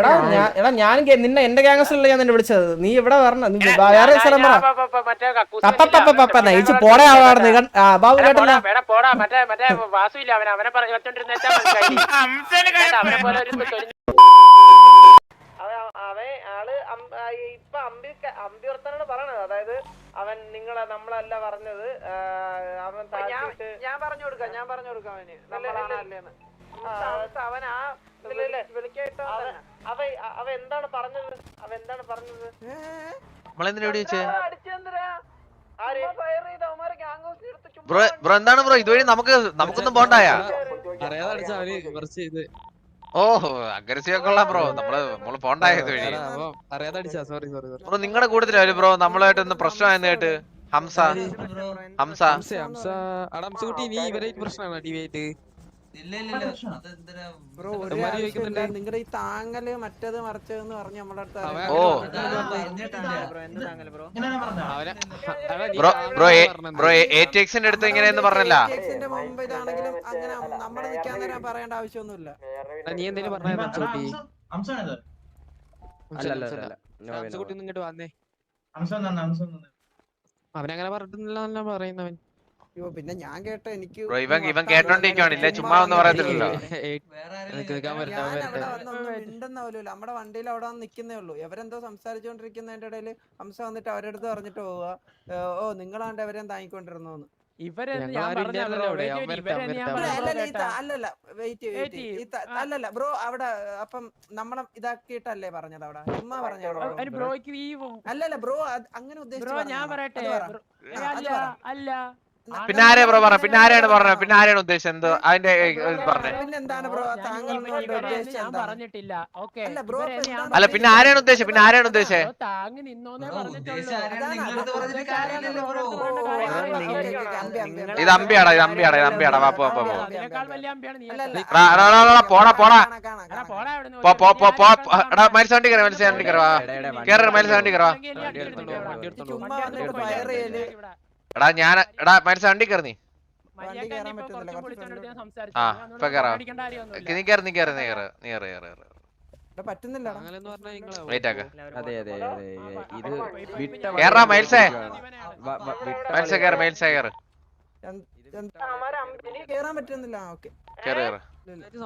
എടാ ഞാൻ എടാ ഞാൻ നിന്നെ എന്റെ ഗ്യാങ്സിലല്ല ഞാൻ നിന്നെ വിളിച്ചത്? നീ ഇവിടെ വരണം. വേറെ സ്ഥലം പറ. നയിച്ച് പോടെ ബാബു കേട്ടല്ല? അവൻ ആൾ ഇപ്പൊ അമ്പി പറയണത്. അതായത് അവൻ നിങ്ങളെ നമ്മളല്ല പറഞ്ഞത്. അവൻ ഞാൻ പറഞ്ഞു കൊടുക്കാം ഞാൻ പറഞ്ഞു കൊടുക്കാം അവന്. നമ്മളാണല്ലേന്ന് അവൻ ആ അവ എന്താണ് പറഞ്ഞത്? അവ എന്താണ് പറഞ്ഞത്? ബ്രോ ബ്രോ എന്താണ് ബ്രോ? ഇതുവഴി നമുക്ക് നമുക്കൊന്നും പോണ്ടായ? ഓഹോ അഗ്രസീവ് കൊള്ളാം ബ്രോ. നമ്മൾ നമ്മൾ പോണ്ടായ ഇതുവഴി? ബ്രോ നിങ്ങളുടെ കൂട്ടത്തിലാര് ബ്രോ. നമ്മളായിട്ട് ഒന്ന് പ്രശ്നമായെന്ന് കേട്ട്. ഹംസ. ഹംസ ഹംസ. നീ ഇവരായിട്ട് പ്രശ്നമാണ് ബ്രോ ഒരു ആവശ്യമില്ല. നിങ്ങളുടെ ഈ താങ്ങൽ മറ്റേത് മറിച്ചതെന്ന് പറഞ്ഞ് നമ്മുടെ അടുത്ത്? Bro, bro? ബ്രോ എക്സിന്റെ അടുത്ത് എങ്ങനെയെന്ന് പറഞ്ഞല്ല. എക്സിന്റെ ന്റെ മുമ്പ് ഇതാണെങ്കിലും അങ്ങനെ നമ്മൾ നിൽക്കാൻ നേരം പറയേണ്ട ആവശ്യമൊന്നുമില്ല. നീ എന്തെങ്കിലും പറഞ്ഞാ ഹംസ കുട്ടി അംശമാണിത് ഹംസ അല്ല, ഹംസ അല്ല. ഹംസ കുട്ടി ഒന്ന് ഇങ്ങോട്ട് വന്നേ. അംശം തന്നെ അംശം തന്നെ. അവനങ്ങനെ പറഞ്ഞിട്ടില്ല പറയുന്നവൻ. അയ്യോ പിന്നെ ഞാൻ കേട്ട എനിക്ക് ബ്രോ ഇവൻ ഇവൻ കേട്ടോണ്ടിരിക്കുവാണ് ഇല്ലേ ചുമ്മാ ഒന്നും പറയത്തില്ലല്ലോ. നിനക്ക് നിൽക്കാൻ വരട്ടെ അവൻ ഞാൻ അവിടെ വരട്ടെ വന്നൊന്നും മിണ്ടുന്ന പോലും ഇല്ല നമ്മുടെ വണ്ടിയിൽ അവിടെ വന്ന് നിൽക്കുന്നേ ഉള്ളൂ. ഇവരെന്തോ സംസാരിച്ചുകൊണ്ടിരിക്കുന്നതിന്റെ ഇടയിൽ ഹംസ വന്നിട്ട് അവരെ അടുത്ത് പറഞ്ഞിട്ട് പോവുക. ഓ നിങ്ങളാണ്ട് അവരെയും താങ്ങിക്കൊണ്ടിരുന്നോന്ന് അല്ലല്ല വെയിറ്റ് വെയിറ്റ്. അല്ലല്ല ബ്രോ അവിടെ അപ്പം നമ്മളെ ഇതാക്കിയിട്ടല്ലേ പറഞ്ഞത് അവിടെ? ചുമ്മാ പറഞ്ഞ ഒരു ബ്രോയ്ക്ക് ഈ അല്ലല്ല ബ്രോ അങ്ങനെ ഉദ്ദേശിച്ചു ബ്രോ ഞാൻ? പറയട്ടെ. അല്ല. പിന്നെ ആരെയാ ബ്രോ പറഞ്ഞ പിന്നെ ആരെയാണ് പറഞ്ഞത് പിന്നെ ആരെയാണ് ഉദ്ദേശിച്ചത് എന്തോ അതിന്റെ അല്ല, ബ്രോ അല്ല പിന്നെ ആരെയാണ് ഉദ്ദേശിച്ചത് പിന്നെ ആരെയാണ് ഉദ്ദേശിച്ചത്. ഇത് അമ്പിയാടാ ഇത് അമ്പിയാടാ ഇത് അമ്പിയാടാ വാ പോ പോ പോ വലിയ അമ്പിയാണ് നീ അല്ല, അല്ല, കേട്ടോ. എടാ, എടാ, എടാ, എടാ, പോടാ പോടാ വണ്ടി കയറി മൈൽസ് കയറുവാ കയറി വാ കേറ് എടാ ഞാൻ എടാ മൈൽസ് വണ്ടി കയറി ഇപ്പൊ. ആ, നീ കയറി നീ കയറി നീ കയറി നീ കയറി കയറി കേറാ. മൈൽസേ മൈൽസേ കയറി മൈൽസേ കയറി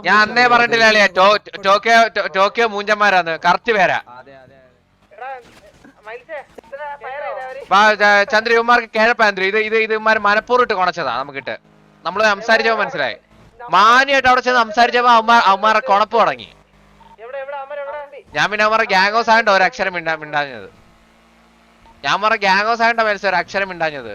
ഞാൻ അന്നേ പറഞ്ഞിട്ടില്ല അളിയാ. Tokyo Tokyo മൂഞ്ചന്മാരാന്ന്. കറക്റ്റ് പേരാ. ചന്ദ്ര ഇവന്മാർക്ക് കേഴപ്പാന്ത്രി. ഇത് ഇത് ഇത് ഇവന്മാർ മനപ്പൂർവം ഇട്ട് കൊണച്ചതാ നമുക്കിട്ട്. നമ്മൾ സംസാരിച്ചപ്പോ മനസ്സിലായി. മാന്യമായിട്ട് അവിടെ ചെന്ന് സംസാരിച്ചപ്പോ അവന്മാർ അവന്മാരെ കൊണപ്പ് തുടങ്ങി. ഞാൻ പിന്നെ അവന്മാരെ ഗ്യാങ് ഹൗസ് ആയിട്ട് ഒരു അക്ഷരം മിണ്ടാ മിണ്ടാഞ്ഞത്. ഞാൻ പറഞ്ഞ ഗ്യാങ് ഹൗസ് ആയിട്ട് മനസ്സിൽ ഒരു അക്ഷരം മിണ്ടാഞ്ഞത്.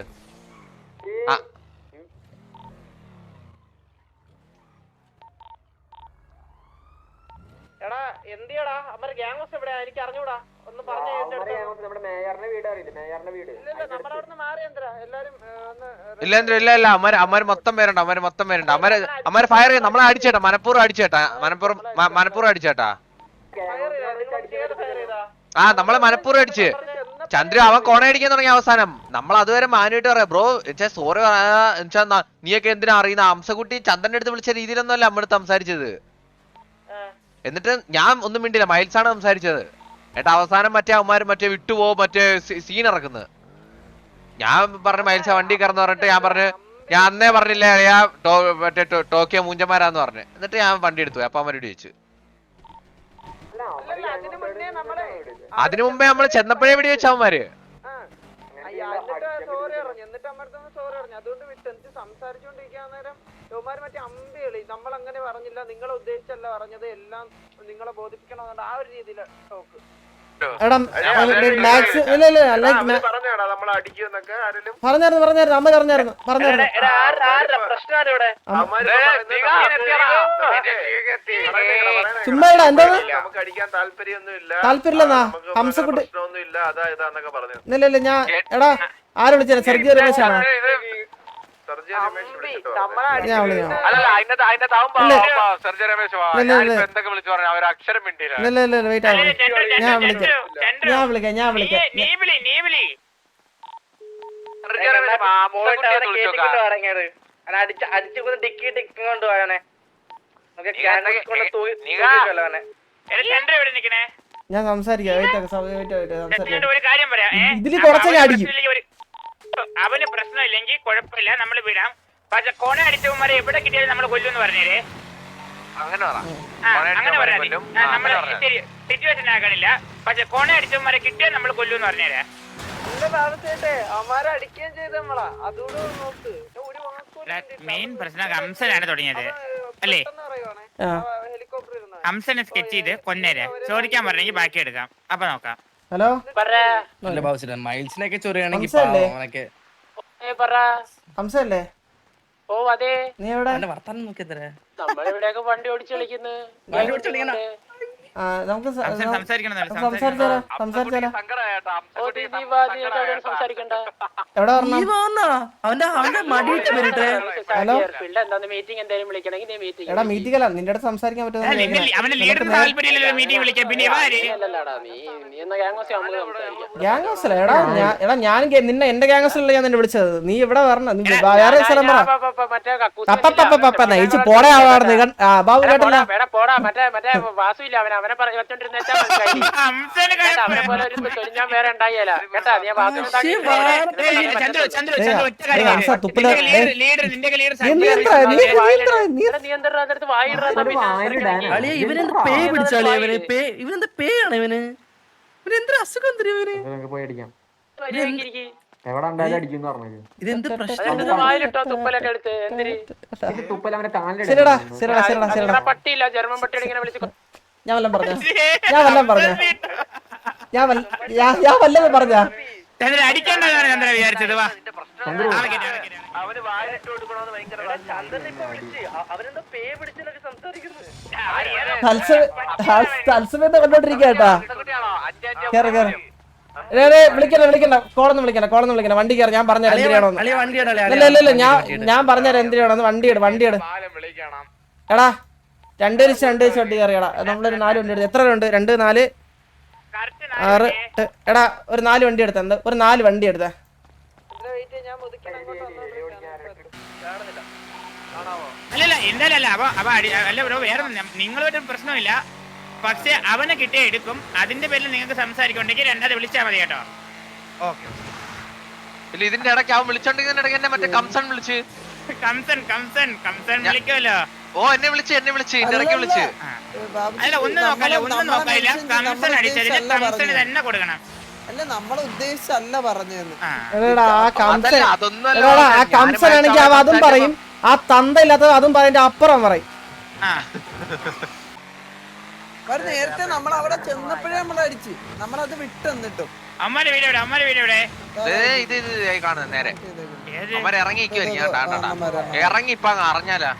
എടാ എന്തിയടാ? അമ്മ ഗ്യാങ് ഹൗസ് എവിടെയാ? എനിക്ക് അറിഞ്ഞൂടാ. നമ്മുടെ വീട് ഇല്ല നമ്മുടെ ഇല്ല അമര അമര ഇല്ല അമ്മര് അമ്മര് മൊത്തം പേരുണ്ട് അമര മൊത്തം പേരുണ്ട്. അമര അമര ഫയർ ചെയ്യും നമ്മളെ അടിച്ചേട്ടാ മനപ്പൂർവം അടിച്ചേട്ടാ മനപ്പൂർവം മനപ്പൂർവം അടിച്ചേട്ടാ ഫയർ ചെയ്താ ഫയർ ചെയ്താ ആ നമ്മളെ മനപ്പൂർവം അടിച്ച്. ചന്ദ്ര അവൻ കൊണയടിക്കാൻ തുടങ്ങിയ അവസാനം. നമ്മൾ അതുവരെ മാനുവായിട്ട് പറയാം. ബ്രോ എന്നുവെച്ചാ സോറി പറയാ നീയൊക്കെ എന്തിനാ അറിയുന്ന? അംസകുട്ടി ചന്ദ്രന്റെ അടുത്ത് വിളിച്ച രീതിയിലൊന്നും അല്ല നമ്മളടുത്ത് സംസാരിച്ചത് എന്നിട്ട് ഞാൻ ഒന്നും മിണ്ടില്ല മൈൽസാണ് സംസാരിച്ചത്. എന്നിട്ട് അവസാനം മറ്റേ അവന്മാര് മറ്റേ വിട്ടുപോ മറ്റേ സീൻ ഇറക്കുന്നത് ഞാൻ പറഞ്ഞു മൈൽസ വണ്ടി കയറുന്ന പറഞ്ഞിട്ട് ഞാൻ പറഞ്ഞു ഞാൻ അന്നേ പറഞ്ഞില്ല അളിയാ മറ്റേ ടോക്കിയ മൂഞ്ചന്മാരാന്ന് പറഞ്ഞു എന്നിട്ട് ഞാൻ വണ്ടി എടുത്തു അപ്പൊ അവരോട് ചോദിച്ചു അതിന് മുമ്പേ നമ്മൾ ചെന്നപ്പോഴേ വിടി വെച്ച അവന്മാര് പറഞ്ഞില്ല നിങ്ങളെ ഉദ്ദേശിച്ചല്ല പറഞ്ഞത് എല്ലാം നിങ്ങളെ ബോധിപ്പിക്കണം ആ ഒരു രീതിയിൽ ടോക്ക് എടാ മാക്സ് ഇല്ല ഇല്ല ലൈക്ക് പറഞ്ഞായിരുന്നു പറഞ്ഞായിരുന്നു അമ്മ പറഞ്ഞായിരുന്നു പറഞ്ഞായിരുന്നു. ചുമ്മാ ഇടാ താല്പര്യമില്ലെന്നാ? നമുക്ക് ഹംസക്കുട്ടി പ്രശ്നമൊന്നുമില്ല. അതാ ഇതാന്നൊക്കെ പറഞ്ഞു ഇല്ല ഇല്ല ഞാൻ എടാ ആരെ വിളിച്ചാ സർജി രമേശാണോ ഞാൻ വിളിക്കാം. ഞാൻ വിളിക്കാം ഞാൻ. അടിച്ചു ഡിക്കി ഡിക്കി കൊണ്ട് സംസാരിക്കാം? ഇതിൽ കുറച്ച് ഞാൻ അടിക്കും. പ്രശ്നമില്ലെങ്കിൽ ഒരു- അവന് പ്രശ്നമില്ലെങ്കിൽ കുഴപ്പമില്ല നമ്മൾ വിടാം. പക്ഷെ കോണ അടിച്ചവന്മാരെ എവിടെ കിട്ടിയാലും നമ്മൾ കൊല്ലുമെന്ന് പറഞ്ഞേരേ അങ്ങനെ അങ്ങനെ അടിച്ചവന്മാരെ പറയാം. കൊല്ലും. നമ്മൾ സിറ്റുവേഷൻ ആകണില്ല പക്ഷെ കോണ അടിച്ചവന്മാരെ കിട്ടിയാൽ നമ്മൾ കൊല്ലുമെന്ന് പറഞ്ഞേരേ. എന്റെ ഭാഗത്തേട്ടെ അവന്മാരെ അടിക്കുകയും ചെയ്ത് നമ്മളാ. അതുകൂടെ നോക്ക്. ഒരു മെയിൻ പ്രശ്നം ഹംസനാണ് തുടങ്ങിയത്. അല്ലേ? ഹംസനെ സ്കെച്ച് ചെയ്ത് കൊന്നേരെ. ചോദിക്കാൻ പറഞ്ഞെങ്കിൽ ബാക്കി എടുക്കാം. അപ്പൊ നോക്കാം. ഹലോ? നല്ല ബാബുശ്ശേട്ടാ മൈൽസിനൊക്കെ ചൊറിയാണെങ്കിൽ അവനൊക്കെ. ഹംസല്ലേ ഓ അതെ. നീ എവിടെ? വർത്താനം നോക്കിയത്രേ നമ്മളിവിടെയൊക്കെ വണ്ടി ഓടിച്ച് കളിക്കുന്നു. വണ്ടി ഓടിച്ച് കളിക്കണ? നമുക്ക് എവിടെ അവന്റെ മടിയിട്ട് വരട്ടെ ഹലോ എടാ മീറ്റിംഗ് അല്ല നിന്റെ അടുത്ത് സംസാരിക്കാൻ? ഗ്യാങ് ഹൗസില എടാ ഞാൻ എടാ ഞാൻ നിന്നെ എന്റെ ഗ്യാങ് ഹൗസിലല്ല ഞാൻ നിന്നെ വിളിച്ചത്. നീ ഇവിടെ വരണം. നീ വേറെ സ്ഥലം പറ. നയിച്ച് പോടേ ആവാർന്ന്. ആ ബാബു കേട്ടല്ല. തുപ്പിൽ ഇവനെന്ത് പേ പിടിച്ചാളി ഇവന്? പേ ഇവനെന്ത് പേ ആണ് ഇവന്? ഇവന് എന്തൊരു അസുഖം എന്തിനാ ഇവന്? പോയി അടിക്കാം. ഇതെന്ത് പ്രശ്നം? ഞാൻ വല്ലതും പറഞ്ഞ? ഞാൻ വല്ലതും പറഞ്ഞ? ഞാൻ വല്ല- ഞാൻ- ഞാൻ വല്ലതും പറഞ്ഞ? ചന്ദ്ര അടിക്കണ്ടെന്നാണ് ചന്ദ്ര വിചാരിച്ചത് വാ. അവന് വായിലിട്ട് കൊടുക്കണമെന്ന് ഭയങ്കര ചന്ദ്രൻ ഇപ്പൊ വിളിച്ച്. അ- അവനെന്തോ പേ പിടിച്ചിട്ടൊക്കെ സംസാരിക്കുന്നത് തത്സമയത്ത് കണ്ടോണ്ടിരിക്കുക കേട്ടാ. കേറി കേറി. ഏ, ഏ, വിളിക്കണ്ട വിളിക്കണ്ട. കോളൊന്നും വിളിക്കണ്ട കോളൊന്നും വിളിക്കണ്ട. വണ്ടി കയറി ഞാൻ പറഞ്ഞ എന്ത് ചെയ്യണമെന്ന് അളിയ വണ്ടിയാണ് ഇല്ല ഇല്ല ഇല്ല ഞാൻ ഞാൻ പറഞ്ഞ എന്ത് ചെയ്യണമെന്ന് വണ്ടി ഇട് വണ്ടി ഇട്. എടാ രണ്ട് ദിവസം രണ്ട് ദിവസം വണ്ടി കയറിയടാ നമ്മളൊരു നാല് വണ്ടി എടുത്ത്. എത്ര ഉണ്ട്? രണ്ട് നാല്? ആറ് എടാ ഒരു നാല് വണ്ടി എടുത്ത എന്താ ഒരു നാല് വണ്ടി എടുത്ത. അല്ലല്ല എന്തായാലും അല്ല അപ്പൊ അവ അല്ല ബ്രോ വേറെ നിങ്ങളൊരു പ്രശ്നമില്ല. പക്ഷെ അവനെ കിട്ടിയ എടുക്കും. അതിന്റെ പേരിൽ നിങ്ങൾക്ക് സംസാരിക്കുന്നുണ്ടെങ്കിൽ രണ്ടാമത് വിളിച്ചാൽ മതി കേട്ടോ. ഓക്കെ ഇല്ല ഇതിന്റെ ഇടയ്ക്ക് അവൻ വിളിച്ചോണ്ടിരിക്കുന്ന ഇടയ്ക്ക് എന്നെ മറ്റേ കംസൺ വിളിച്ച്. കംസൺ കംസൺ കംസൺ വിളിക്കുമല്ലോ ഓ എന്നെ വിളിച്ച് എന്നെ വിളിച്ച് ഇടയ്ക്ക് വിളിച്ച്. അല്ല ഒന്ന് നോക്കാല്ല ഒന്ന് നോക്കാനില്ല അടിച്ചതിന് തന്നെ കൊടുക്കണം. അല്ല നമ്മളെ ഉദ്ദേശിച്ചല്ല പറഞ്ഞതെന്ന്. ആ. കംസൻ ആണെങ്കിൽ അവ അതും പറയും. ആ തന്ത ഇല്ലാത്തത് അതും പറയും. അപ്പുറം പറയും. നേരത്തെ നമ്മൾ അവിടെ ചെന്നപ്പോഴേ നമ്മൾ അടിച്ച്. നമ്മളത് വിട്ട് എന്നിട്ടും അമ്മരെ വീട് എവിടെ? അമ്മരെ വീട് എവിടെ? ദേ, ഇത് ഇത് കാണുന്നത് നേരെ. അമ്മരെ ഇറങ്ങി. ഇറങ്ങി ഇപ്പൊ അറിഞ്ഞാലാ.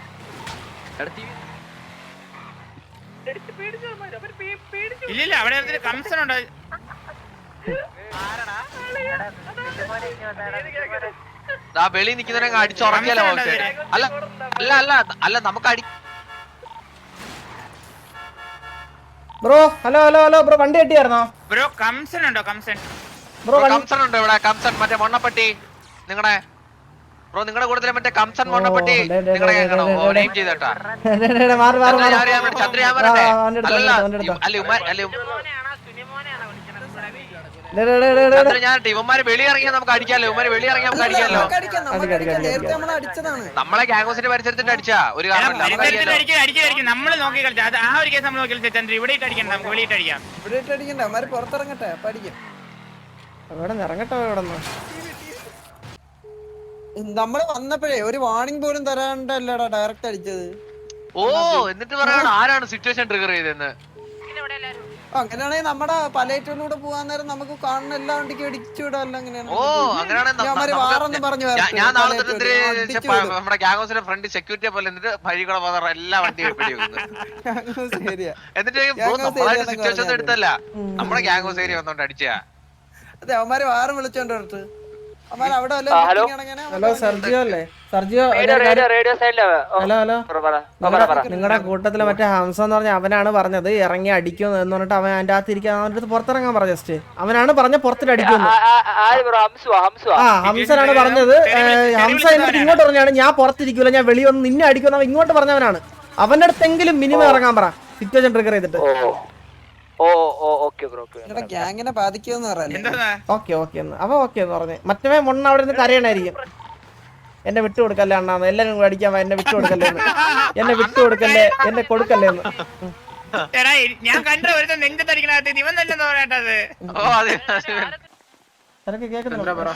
ഇല്ലില്ല അവിടെ കംസൺ ഉണ്ട്. ദാ വെളി നിക്കുന്നവരെ അടിച്ചുറങ്ങിയാലോ കംസൺ ഉണ്ടോ ഓക്കെ അല്ല അല്ല അല്ല അല്ല നമുക്ക് അടി bro hello hello hello bro വണ്ടി കെട്ടിയായിരുന്നോ? ബ്രോ കംസൺ ഉണ്ടോ കംസൺ ബ്രോ കംസൺ ഉണ്ടോ ഇവിടെ? കംസൺ മറ്റേ മൊണ്ണപ്പെട്ടി നിങ്ങടെ ബ്രോ നിങ്ങളുടെ കൂട്ടത്തിലെ മറ്റേ കംസൻ കേൾക്കണോ? ചെയ്തട്ടാ. ചന്ദ്രയാൻ വരട്ടെ അല്ലല്ല അല്ല ഉമ്മ അല്ല. ഞാൻ ഇവന്മാര് വെളിയിറങ്ങിയാൽ നമുക്ക് അടിക്കാലോ ഇവന്മാര് വെളിയിറങ്ങിയാൽ നമുക്ക് അടിക്കാലോ. നമ്മളെ ഗാംഗോസിന്റെ പരിസരത്തിന്റെ അടിച്ചാ ഒരു അടിക്കുക നമ്മൾ നോക്കി കളിച്ച. ആ ഒരു കേസ് നമ്മൾ നോക്കി ചന്ദ്ര ഇവിടെ ഇട്ട് അടിക്കണ്ട നമുക്ക് വെളിയിട്ട് അടിക്കാം. ഇവിടെ ഇട്ട് അടിക്കണ്ട അവന്മാര് പുറത്തിറങ്ങട്ടെ അപ്പൊ അടിക്കാം. ഇവിടെ നിന്ന് ഇറങ്ങട്ടെ ഇവിടെ നിന്ന്? നമ്മൾ വന്നപ്പോഴേ ഒരു വാർണിംഗ് പോലും തരാണ്ടല്ലടാ ഡയറക്റ്റ് അടിച്ചത്. ഓ എന്നിട്ട് പറയണം ആരാണ് സിറ്റുവേഷൻ ട്രിഗർ ചെയ്തെന്ന് അങ്ങനെയാണെങ്കിൽ നമ്മുടെ പലേറ്റൂരിലൂടെ പോകാൻ നേരം നമുക്ക് കാണുന്ന എല്ലാ വണ്ടിക്കും അടിച്ചു വിടാമല്ലോ അങ്ങനെയാണ്. ഓ അങ്ങനെയാണെങ്കിൽ വാറൊന്നും പറഞ്ഞു ഞാൻ- നാളെ തൊട്ട്. നമ്മുടെ ഫ്രണ്ട് സെക്യൂരിറ്റിയെ പോലെ എന്നിട്ട് വഴികളെ പോകുന്ന എല്ലാ വണ്ടിയും പിടി ശരിയാ എന്നിട്ട് സിറ്റുവേഷൻ ഒന്നും എടുത്തല്ല. നമ്മുടെ ഏരിയ വന്നോണ്ട് അടിച്ചാ അതെ അവന്മാര് വാറും വിളിച്ചോണ്ട് ഹലോ? സർജിയോ അല്ലേ? Sergio hello hello. നിങ്ങളുടെ കൂട്ടത്തിലെ മറ്റേ ഹംസ എന്ന് പറഞ്ഞ അവനാണ് പറഞ്ഞത് ഇറങ്ങി അടിക്കും എന്ന് പറഞ്ഞിട്ട് അവൻ അതിന്റെ അകത്ത് ഇരിക്കാൻ അവന്റെ അടുത്ത് പുറത്തിറങ്ങാൻ പറഞ്ഞ ജസ്റ്റ്. അവനാണ് പറഞ്ഞ പുറത്തിട്ട് അടിക്കുന്നു ആ ഹംസനാണ് പറഞ്ഞത്. ഹംസ എന്നിട്ട് ഇങ്ങോട്ട് പറഞ്ഞാണ് ഞാൻ പുറത്തിരിക്കൂല ഞാൻ വെളി വന്ന് നിന്നെ അടിക്കുന്ന അവൻ ഇങ്ങോട്ട് പറഞ്ഞവനാണ്. അവന്റെ അടുത്തെങ്കിലും മിനിമം ഇറങ്ങാൻ പറ. സിറ്റുവേഷൻ ട്രിഗർ ചെയ്തിട്ട്. ഗ്യാങ്ങിനെ ബാധിക്കുമെന്ന് പറയല്ലേ? എന്താ? ഓക്കെ ഓക്കെ അവ ഓക്കെ എന്ന് പറഞ്ഞു. മൊണ്ണ അവിടെ നിന്ന് കരയണായിരിക്കും. എന്നെ വിട്ടു കൊടുക്കല്ലേ അണ്ണാന്ന് എല്ലാരും കൂടെ അടിക്കാൻ എന്നെ വിട്ടു കൊടുക്കല്ലേ എന്നെ. വിട്ടു കൊടുക്കല്ലേ എന്നെ കൊടുക്കല്ലേ എന്ന്. ഞാൻ കണ്ട ഒരു നെഞ്ചത്തടിക്കണകത്ത് ഇവൻ തന്നെ തോന്നേട്ടത് ഓ അതെ തിരക്ക് കേൾക്കുന്നുണ്ടോ?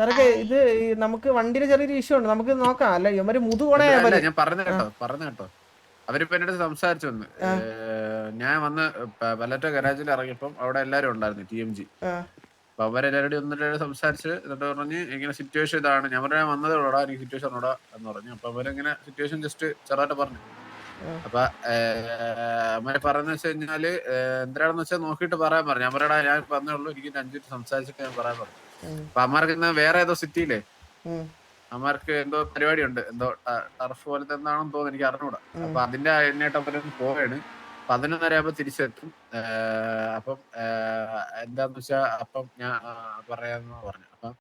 തിരക്ക് ഇത് നമുക്ക് വണ്ടിയിൽ ചെറിയൊരു ഇഷ്യൂ ഉണ്ട്. നമുക്ക് നോക്കാം. അല്ല ഇവർ മുതുകൊണേ അല്ല, ഞാൻ പറഞ്ഞു കേട്ടോ പറഞ്ഞു കേട്ടോ. അവരിപ്പോ എന്നോട് സംസാരിച്ചു വന്ന്. ഞാൻ വന്ന് പലറ്റ ഗരാജിൽ ഇറങ്ങിയപ്പം അവിടെ എല്ലാരും ഉണ്ടായിരുന്നു ടി എം ജി അപ്പൊ അവരെല്ലാവരും ഒന്നിട്ട് സംസാരിച്ച് എന്നിട്ട് പറഞ്ഞ് ഇങ്ങനെ സിറ്റുവേഷൻ ഇതാണ്. ഞാൻ പറഞ്ഞ വന്നതേ ഉള്ളൂടാ എനിക്ക് സിറ്റുവേഷൻ ഉള്ളടാ എന്ന് പറഞ്ഞു. അപ്പൊ അവരിങ്ങനെ സിറ്റുവേഷൻ ജസ്റ്റ് ചെറുതായിട്ട് പറഞ്ഞു. അപ്പൊ അവരെ പറയുന്ന വെച്ച് കഴിഞ്ഞാൽ എന്തിനാണെന്ന് വെച്ചാൽ നോക്കിയിട്ട് പറയാൻ പറഞ്ഞു. ഞാൻ പറയടാ ഞാൻ പറഞ്ഞുള്ളൂ എനിക്ക് അഞ്ചു സംസാരിച്ചിട്ട് ഞാൻ പറയാൻ പറഞ്ഞു. അപ്പൊ അമ്മമാർക്ക് ഇന്ന് വേറെ ഏതോ സിറ്റിയിലെ അമ്മമാർക്ക് എന്തോ പരിപാടിയുണ്ട്. എന്തോ ടർഫ് പോലത്തെ എന്താണെന്ന് തോന്നുന്നു എനിക്ക് അറിഞ്ഞൂടാ. അപ്പൊ അതിന്റെ അതിനായിട്ട് അവരും പോവാണ്. പതിനൊന്നര ആകുമ്പോ തിരിച്ചെത്തും. അപ്പം എന്താന്ന് വെച്ചാ അപ്പം ഞാൻ പറയാന്ന് പറഞ്ഞു.